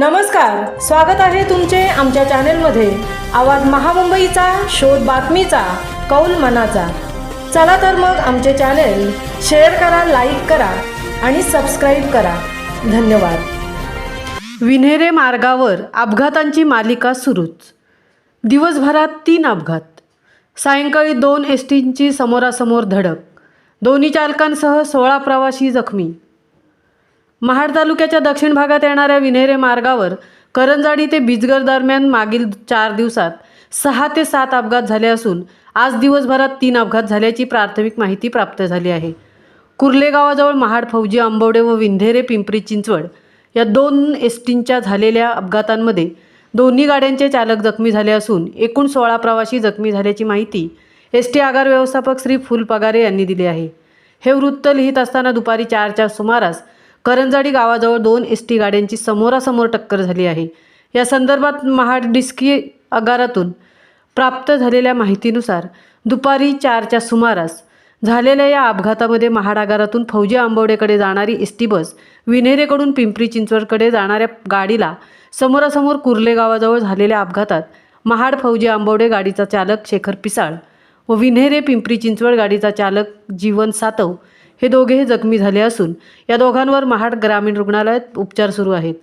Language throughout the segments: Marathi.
नमस्कार स्वागत आहे तुमचे आमच्या चॅनेलमध्ये. आवाज महामुंबईचा शोध बातमीचा कौल मनाचा. चला तर मग आमचे चॅनेल शेअर करा लाईक करा आणि सबस्क्राईब करा. धन्यवाद. विन्हेरे मार्गावर अपघातांची मालिका सुरूच. दिवसभरात तीन अपघात. सायंकाळी दोन एस टींची समोरासमोर धडक. दोन्ही चालकांसह सोळा प्रवासी जखमी. महाड तालुक्याच्या दक्षिण भागात येणाऱ्या विन्हेरे मार्गावर करंजाडी ते बिजगर दरम्यान मागील चार दिवसात सहा ते सात अपघात झाले असून आज दिवसभरात तीन अपघात झाल्याची प्राथमिक माहिती प्राप्त झाली आहे. कुर्ले गावाजवळ महाड फौजी आंबवडे व विंधेरे पिंपरी चिंचवड या दोन एस टींच्या झालेल्या अपघातांमध्ये दोन्ही गाड्यांचे चालक जखमी झाले असून एकूण सोळा प्रवासी जखमी झाल्याची माहिती एस टी आगार व्यवस्थापक श्री फुल पगारे यांनी दिली आहे. हे वृत्त लिहित असताना दुपारी चारच्या सुमारास करंजाडी गावाजवळ दोन एस टी गाड्यांची समोरासमोर टक्कर झाली आहे. या संदर्भात महाड डिस्की आगारातून प्राप्त झालेल्या माहितीनुसार दुपारी चारच्या सुमारास झालेल्या या अपघातामध्ये महाड आगारातून फौजी आंबवडेकडे जाणारी एस टी बस विन्हेरेकडून पिंपरी चिंचवडकडे जाणाऱ्या गाडीला समोरासमोर कुर्ले गावाजवळ झालेल्या अपघातात महाड फौजी आंबवडे गाडीचा चालक शेखर पिसाळ व विन्हेरे पिंपरी चिंचवड गाडीचा चालक जीवन सातव हे दोघेही जखमी झाले असून या दोघांवर महाड ग्रामीण रुग्णालयात उपचार सुरू आहेत.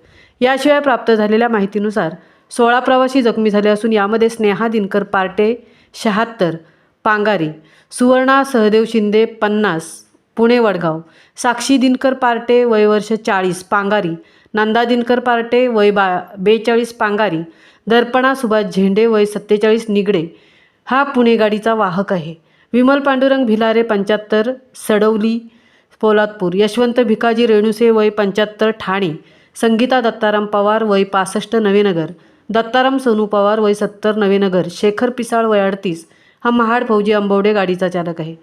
याशिवाय प्राप्त झालेल्या माहितीनुसार सोळा प्रवासी जखमी झाले असून यामध्ये स्नेहा दिनकर पार्टे शहात्तर पांगारी सुवर्णा सहदेव शिंदे पन्नास पुणे वडगाव साक्षी दिनकर पार्टे वय वर्ष चाळीस पांगारी नंदा दिनकर पार्टे वय बा बेचाळीस पांगारी दर्पणा सुभाष झेंडे वय सत्तेचाळीस निगडे हा पुणे गाडीचा वाहक आहे. विमल पांडुरंग भिलारे पंच्याहत्तर सडवली पोलादपूर यशवंत भिकाजी रेणुसे वय पंच्याहत्तर ठाणे संगीता दत्ताराम पवार वय पासष्ट नवेनगर दत्ताराम सोनू पवार वय सत्तर नवेनगर शेखर पिसाळ वय अडतीस हा महाड फौजी आंबवडे गाडीचा चालक आहे.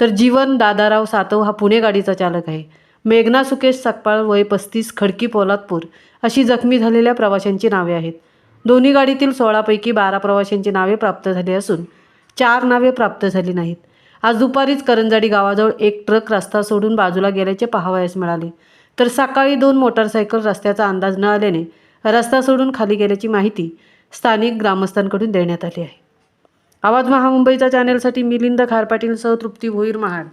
तर जीवन दादाराव सातव हा पुणे गाडीचा चालक आहे. मेघना सुकेश सकपाळ वय पस्तीस खडकी पोलादपूर अशी जखमी झालेल्या प्रवाशांची नावे आहेत. दोन्ही गाडीतील सोळापैकी बारा प्रवाशांची नावे प्राप्त झाली असून चार नावे प्राप्त झाली नाहीत. आज दुपारीच करंजाडी गावाजवळ एक ट्रक रस्ता सोडून बाजूला गेल्याचे पाहावयास मिळाले. तर सकाळी दोन मोटारसायकल रस्त्याचा अंदाज न आल्याने रस्ता सोडून खाली गेल्याची माहिती स्थानिक ग्रामस्थांकडून देण्यात आली आहे. आवाज महामुंबईच्या चॅनेलसाठी मिलिंद खारपाटीलसह तृप्ती भोईर महाड.